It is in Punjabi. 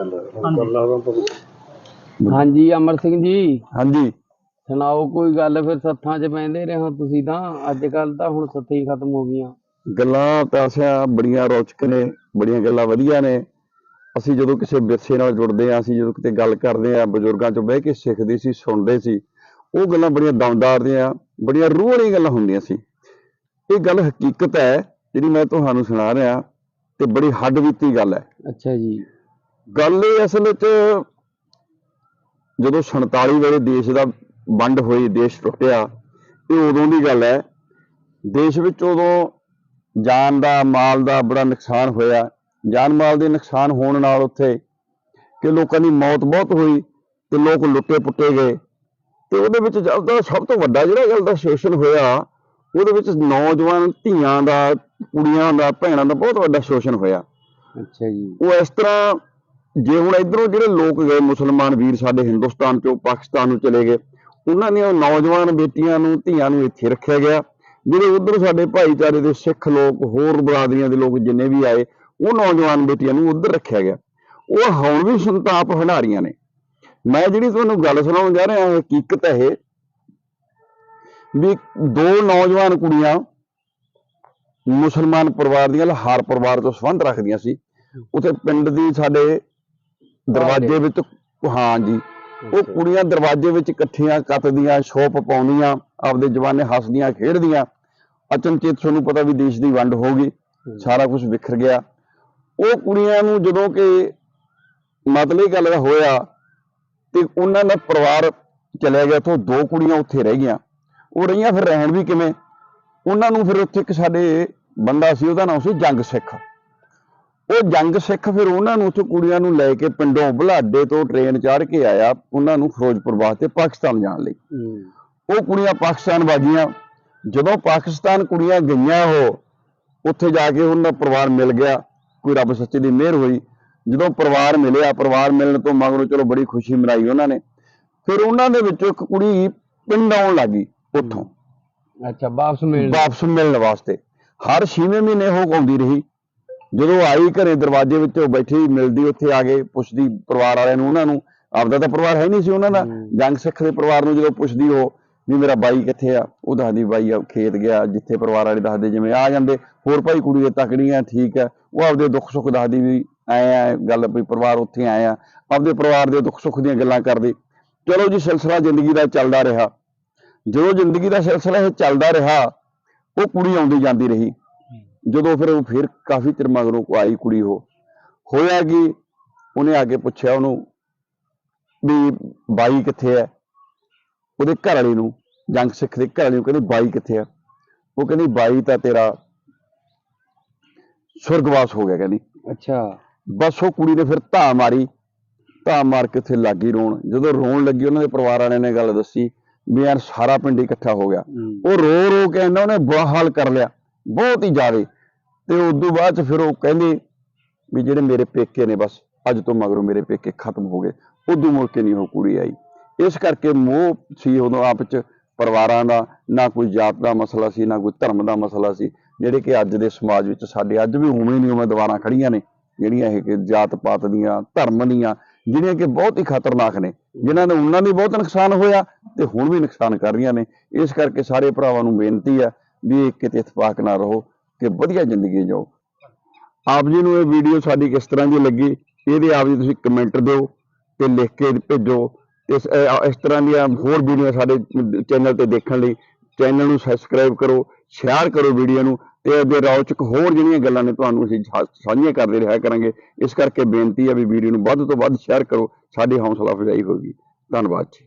ਚੱਲ ਗੱਲਾਂ ਹਾਂਜੀ ਅਮਰ ਸਿੰਘ ਜੀ। ਹਾਂਜੀ। ਸੁਣਾਓ ਕੋਈ ਗੱਲ ਫਿਰ ਸੱਥਾਂ 'ਚ ਬਹਿੰਦੇ ਰਹੇ ਤੁਸੀਂ ਤਾਂ? ਅੱਜ ਕੱਲ ਤਾਂ ਹੁਣ ਸੱਥਾਂ ਹੀ ਖਤਮ ਹੋ ਗਈਆਂ। ਗੱਲਾਂ ਅਸਾਂ ਬੜੀਆਂ ਰੌਚਕ ਨੇ ਬੜੀਆਂ ਗੱਲਾਂ ਵਧੀਆ ਨੇ। ਅਸੀਂ ਜਦੋਂ ਕਿਸੇ ਵਿਰਸੇ ਨਾਲ ਜੁੜਦੇ ਆ ਅਸੀਂ ਜਦੋਂ ਕਿਤੇ ਗੱਲ ਕਰਦੇ ਆ ਬਜ਼ੁਰਗਾਂ ਚੋਂ ਬਹਿ ਕੇ ਸਿੱਖਦੇ ਸੀ ਸੁਣਦੇ ਸੀ ਉਹ ਗੱਲਾਂ ਬੜੀਆਂ ਦਮਦਾਰ ਦੀਆਂ ਬੜੀਆਂ ਰੂਹ ਵਾਲੀਆਂ ਗੱਲਾਂ ਹੁੰਦੀਆਂ ਸੀ। ਇਹ ਗੱਲ ਹਕੀਕਤ ਹੈ ਜਿਹੜੀ ਮੈਂ ਤੁਹਾਨੂੰ ਸੁਣਾ ਰਿਹਾ ਤੇ ਬੜੀ ਹੱਡ ਬੀਤੀ ਗੱਲ ਹੈ। ਅੱਛਾ ਜੀ। ਗੱਲ ਇਹ ਅਸਲ ਵਿੱਚ ਜਦੋਂ 47 ਵੇਲੇ ਦੇਸ਼ ਦਾ ਵੰਡ ਹੋਈ ਦੇਸ਼ ਟੁੱਟਿਆ ਇਹ ਉਦੋਂ ਦੀ ਗੱਲ ਹੈ। ਦੇਸ਼ ਵਿੱਚ ਉਦੋਂ ਜਾਨ ਦਾ ਮਾਲ ਦਾ ਬੜਾ ਨੁਕਸਾਨ ਹੋਇਆ। ਜਾਨ ਮਾਲ ਦੇ ਨੁਕਸਾਨ ਹੋਣ ਨਾਲ ਉੱਥੇ ਕਿ ਲੋਕਾਂ ਦੀ ਮੌਤ ਬਹੁਤ ਹੋਈ ਤੇ ਲੋਕ ਲੁੱਟੇ ਪੁੱਟੇ ਗਏ। ਤੇ ਉਹਦੇ ਵਿੱਚ ਜਦ ਸਭ ਤੋਂ ਵੱਡਾ ਜਿਹੜਾ ਗੱਲ ਦਾ ਸ਼ੋਸ਼ਣ ਹੋਇਆ ਉਹਦੇ ਵਿੱਚ ਨੌਜਵਾਨ ਧੀਆਂ ਦਾ ਕੁੜੀਆਂ ਦਾ ਭੈਣਾਂ ਦਾ ਬਹੁਤ ਵੱਡਾ ਸ਼ੋਸ਼ਣ ਹੋਇਆ। ਅੱਛਾ ਜੀ। ਉਹ ਇਸ ਤਰ੍ਹਾਂ ਜੇ ਹੁਣ ਇਧਰੋਂ ਜਿਹੜੇ ਲੋਕ ਗਏ, ਮੁਸਲਮਾਨ ਵੀਰ ਸਾਡੇ ਹਿੰਦੁਸਤਾਨ ਚੋਂ, ਪਾਕਿਸਤਾਨ ਨੂੰ ਚਲੇ ਗਏ, ਉਹਨਾਂ ਦੀਆਂ ਨੌਜਵਾਨ ਬੇਟੀਆਂ ਨੂੰ, ਧੀਆਂ ਨੂੰ ਇੱਥੇ ਰੱਖਿਆ ਗਿਆ। ਜਿਹੜੇ ਉਧਰ ਸਾਡੇ ਭਾਈਚਾਰੇ ਦੇ ਸਿੱਖ ਲੋਕ, ਹੋਰ ਬਰਾਦਰੀਆਂ ਦੇ ਲੋਕ ਜਿੰਨੇ ਵੀ ਆਏ, ਉਹ ਨੌਜਵਾਨ ਬੇਟੀਆਂ ਨੂੰ ਉਧਰ ਰੱਖਿਆ ਗਿਆ। ਉਹ ਹੁਣ ਵੀ ਸੰਤਾਪ ਹੰਡਾ ਨੇ। ਮੈਂ ਜਿਹੜੀ ਤੁਹਾਨੂੰ ਗੱਲ ਸੁਣਾਉਣ ਜਾ ਰਿਹਾ, ਹਕੀਕਤ ਹੈ ਇਹ ਵੀ ਦੋ ਨੌਜਵਾਨ ਕੁੜੀਆਂ ਮੁਸਲਮਾਨ ਪਰਿਵਾਰ ਦੀਆਂ, ਲਾਹੌਰ ਪਰਿਵਾਰ ਤੋਂ ਸੰਬੰਧ ਰੱਖਦੀਆਂ ਸੀ। ਉੱਥੇ ਪਿੰਡ ਦੀ ਸਾਡੇ ਦਰਵਾਜ਼ੇ ਵਿੱਚ ਹਾਂ ਜੀ। ਉਹ ਕੁੜੀਆਂ ਦਰਵਾਜ਼ੇ ਵਿੱਚ ਇਕੱਠੀਆਂ ਕੱਤਦੀਆਂ ਸ਼ੋਪ ਪਾਉਂਦੀਆਂ ਆਪਦੇ ਜਵਾਨੇ ਹੱਸਦੀਆਂ ਖੇਡਦੀਆਂ। ਅਚਨਚੇਤ ਤੁਹਾਨੂੰ ਪਤਾ ਵੀ ਦੇਸ਼ ਦੀ ਵੰਡ ਹੋ ਗਈ। ਸਾਰਾ ਕੁਝ ਵਿਖਰ ਗਿਆ। ਉਹ ਕੁੜੀਆਂ ਨੂੰ ਜਦੋਂ ਕਿ ਮਤਲਬ ਇਹ ਗੱਲ ਦਾ ਹੋਇਆ ਤੇ ਉਹਨਾਂ ਦਾ ਪਰਿਵਾਰ ਚਲਿਆ ਗਿਆ ਤੋਂ ਦੋ ਕੁੜੀਆਂ ਉੱਥੇ ਰਹਿ ਗਈਆਂ। ਉਹ ਰਹੀਆਂ ਫਿਰ ਰਹਿਣ ਵੀ ਕਿਵੇਂ? ਉਹਨਾਂ ਨੂੰ ਫਿਰ ਉੱਥੇ ਇੱਕ ਸਾਡੇ ਬੰਦਾ ਸੀ ਉਹਦਾ ਨਾਮ ਸੀ ਜੰਗ ਸਿੱਖ। ਉਹ ਜੰਗ ਸਿੱਖ ਫਿਰ ਉਹਨਾਂ ਨੂੰ ਉੱਥੇ ਕੁੜੀਆਂ ਨੂੰ ਲੈ ਕੇ ਪਿੰਡੋਂ ਬੁਲਾਡੇ ਤੋਂ ਟ੍ਰੇਨ ਚਾੜ ਕੇ ਆਇਆ ਉਹਨਾਂ ਨੂੰ ਫਿਰੋਜ਼ਪੁਰ ਵਾਸਤੇ ਪਾਕਿਸਤਾਨ ਜਾਣ ਲਈ। ਉਹ ਕੁੜੀਆਂ ਪਾਕਿਸਤਾਨ ਵਾਗੀਆਂ ਜਦੋਂ ਪਾਕਿਸਤਾਨ ਕੁੜੀਆਂ ਗਈਆਂ ਉਹ ਉੱਥੇ ਜਾ ਕੇ ਉਹਨਾਂ ਦਾ ਪਰਿਵਾਰ ਮਿਲ ਗਿਆ ਕੋਈ ਰੱਬ ਸੱਚੇ ਦੀ ਮਿਹਰ ਹੋਈ। ਜਦੋਂ ਪਰਿਵਾਰ ਮਿਲਿਆ ਪਰਿਵਾਰ ਮਿਲਣ ਤੋਂ ਮਗਰੋਂ ਚਲੋ ਬੜੀ ਖੁਸ਼ੀ ਮਨਾਈ ਉਹਨਾਂ ਨੇ। ਫਿਰ ਉਹਨਾਂ ਦੇ ਵਿੱਚੋਂ ਇੱਕ ਕੁੜੀ ਪਿੰਡ ਆਉਣ ਲੱਗੀ ਉੱਥੋਂ। ਅੱਛਾ ਵਾਪਸ ਮਿਲ ਵਾਪਸ ਮਿਲਣ ਵਾਸਤੇ। ਹਰ 6ਵੇਂ ਮਹੀਨੇ ਉਹ ਆਉਂਦੀ ਰਹੀ। ਜਦੋਂ ਆਈ ਘਰੇ ਦਰਵਾਜ਼ੇ ਵਿੱਚ ਉਹ ਬੈਠੀ ਮਿਲਦੀ ਉੱਥੇ ਆ ਕੇ ਪੁੱਛਦੀ ਪਰਿਵਾਰ ਵਾਲਿਆਂ ਨੂੰ ਉਹਨਾਂ ਨੂੰ ਆਪਦਾ ਤਾਂ ਪਰਿਵਾਰ ਹੈ ਨਹੀਂ ਸੀ ਉਹਨਾਂ ਦਾ। ਜੰਗ ਸਿੱਖ ਦੇ ਪਰਿਵਾਰ ਨੂੰ ਜਦੋਂ ਪੁੱਛਦੀ ਉਹ ਵੀ ਮੇਰਾ ਬਾਈ ਕਿੱਥੇ ਆ? ਉਹ ਦੱਸਦੀ ਬਾਈ ਆ ਖੇਤ ਗਿਆ ਜਿੱਥੇ ਪਰਿਵਾਰ ਵਾਲੇ ਦੱਸਦੇ ਜਿਵੇਂ ਆ ਜਾਂਦੇ ਹੋਰ ਭਾਈ ਕੁੜੀ ਦੇ ਤਕੜੀਆਂ ਠੀਕ ਆ। ਉਹ ਆਪਦੇ ਦੁੱਖ ਸੁੱਖ ਦੱਸਦੀ ਵੀ ਆਏ ਆ ਗੱਲ ਵੀ ਪਰਿਵਾਰ ਉੱਥੇ ਆਏ ਆ। ਆਪਦੇ ਪਰਿਵਾਰ ਦੇ ਦੁੱਖ ਸੁੱਖ ਦੀਆਂ ਗੱਲਾਂ ਕਰਦੀ। ਚਲੋ ਜੀ ਸਿਲਸਿਲਾ ਜ਼ਿੰਦਗੀ ਦਾ ਚੱਲਦਾ ਰਿਹਾ। ਜਦੋਂ ਜ਼ਿੰਦਗੀ ਦਾ ਸਿਲਸਿਲਾ ਇਹ ਚੱਲਦਾ ਰਿਹਾ ਉਹ ਕੁੜੀ ਆਉਂਦੀ ਜਾਂਦੀ ਰਹੀ। ਜਦੋਂ ਫਿਰ ਉਹ ਫਿਰ ਕਾਫੀ ਚਿਰ ਮਗਰੋਂ ਕੋ ਆਈ ਕੁੜੀ ਉਹ ਹੋਇਆ ਕਿ? ਉਹਨੇ ਆ ਕੇ ਪੁੱਛਿਆ ਉਹਨੂੰ ਵੀ ਬਾਈ ਕਿੱਥੇ ਹੈ? ਉਹਦੇ ਘਰ ਵਾਲੀ ਨੂੰ ਜੰਗ ਸਿੱਖ ਦੇ ਘਰ ਵਾਲੀ ਨੂੰ ਕਹਿੰਦੀ ਬਾਈ ਕਿੱਥੇ ਆ ਉਹ ਕਹਿੰਦੀ ਬਾਈ ਤਾਂ ਤੇਰਾ ਸੁਰਗਵਾਸ ਹੋ ਗਿਆ ਕਹਿੰਦੀ। ਅੱਛਾ। ਬਸ ਉਹ ਕੁੜੀ ਨੇ ਫਿਰ ਧਾ ਮਾਰੀ ਧਾ ਮਾਰ ਕੇ ਉੱਥੇ ਲੱਗੀ ਰੋਣ। ਜਦੋਂ ਰੋਣ ਲੱਗੀ ਉਹਨਾਂ ਦੇ ਪਰਿਵਾਰ ਵਾਲਿਆਂ ਨੇ ਗੱਲ ਦੱਸੀ ਵੀ ਯਾਰ ਸਾਰਾ ਪਿੰਡ ਇਕੱਠਾ ਹੋ ਗਿਆ। ਉਹ ਰੋ ਰੋ ਕੇ ਕਹਿੰਦਾ ਉਹਨੇ ਬੁਰਾ ਹਾਲ ਕਰ ਲਿਆ। ਬਹੁਤ ਹੀ ਜ਼ਿਆਦੇ। ਤੇ ਉਸ ਤੋਂ ਬਾਅਦ ਚ ਫਿਰ ਉਹ ਕਹਿੰਦੇ ਵੀ ਜਿਹੜੇ ਮੇਰੇ ਪੇਕੇ ਨੇ ਬਸ, ਅੱਜ ਤੋਂ ਮਗਰੋਂ ਮੇਰੇ ਪੇਕੇ ਖਤਮ ਹੋ ਗਏ। ਉਦੋਂ ਮੁੜ ਕੇ ਨਹੀਂ ਉਹ ਕੁੜੀ ਆਈ। ਇਸ ਕਰਕੇ ਮੋਹ ਸੀ ਉਦੋਂ ਆਪ ਚ ਪਰਿਵਾਰਾਂ ਦਾ, ਨਾ ਕੋਈ ਜਾਤ ਦਾ ਮਸਲਾ ਸੀ, ਨਾ ਕੋਈ ਧਰਮ ਦਾ ਮਸਲਾ ਸੀ, ਜਿਹੜੇ ਕਿ ਅੱਜ ਦੇ ਸਮਾਜ ਵਿੱਚ ਸਾਡੇ ਅੱਜ ਵੀ ਉਵੇਂ ਨਹੀਂ ਉਮੀਦਵਾਰਾਂ ਖੜੀਆਂ ਨੇ, ਜਿਹੜੀਆਂ ਇਹ ਜਾਤ ਪਾਤ ਦੀਆਂ, ਧਰਮ ਦੀਆਂ, ਜਿਹੜੀਆਂ ਕਿ ਬਹੁਤ ਹੀ ਖਤਰਨਾਕ ਨੇ, ਜਿਨ੍ਹਾਂ ਨੇ ਉਹਨਾਂ ਦੀ ਬਹੁਤ ਨੁਕਸਾਨ ਹੋਇਆ ਤੇ ਹੁਣ ਵੀ ਨੁਕਸਾਨ ਕਰ ਰਹੀਆਂ ਨੇ। ਇਸ ਕਰਕੇ ਸਾਰੇ ਭਰਾਵਾਂ ਨੂੰ ਬੇਨਤੀ ਹੈ ਵੀ ਇਹ ਕਿਤੇ ਇਤਫਾਕ ਨਾ ਰਹੋ ਕਿ ਵਧੀਆ ਜ਼ਿੰਦਗੀ ਜਿਓ ਆਪ ਜੀ ਨੂੰ ਇਹ ਵੀਡੀਓ ਸਾਡੀ ਕਿਸ ਤਰ੍ਹਾਂ ਦੀ ਲੱਗੀ, ਇਹਦੇ ਆਪ ਜੀ ਤੁਸੀਂ ਕਮੈਂਟ ਦਿਓ ਤੇ ਲਿਖ ਕੇ ਭੇਜੋ। ਇਸ ਇਸ ਤਰ੍ਹਾਂ ਦੀਆਂ ਹੋਰ ਵੀਡੀਓ ਸਾਡੇ ਚੈਨਲ ਤੇ ਦੇਖਣ ਲਈ ਚੈਨਲ ਨੂੰ ਸਬਸਕ੍ਰਾਈਬ ਕਰੋ ਸ਼ੇਅਰ ਕਰੋ ਵੀਡੀਓ ਨੂੰ ਤੇ ਇਹਦੇ ਰੌਚਕ ਹੋਰ ਜਿਹੜੀਆਂ ਗੱਲਾਂ ਨੇ ਤੁਹਾਨੂੰ ਅਸੀਂ ਸਾਂਝੀਆਂ ਕਰਦੇ ਰਿਹਾ ਕਰਾਂਗੇ, ਇਸ ਕਰਕੇ ਬੇਨਤੀ ਹੈ ਵੀ ਵੀਡੀਓ ਨੂੰ ਵੱਧ ਤੋਂ ਵੱਧ ਸ਼ੇਅਰ ਕਰੋ, ਸਾਡੀ ਹੌਸਲਾ ਅਫਜ਼ਾਈ ਹੋਗੀ ਧੰਨਵਾਦ ਜੀ।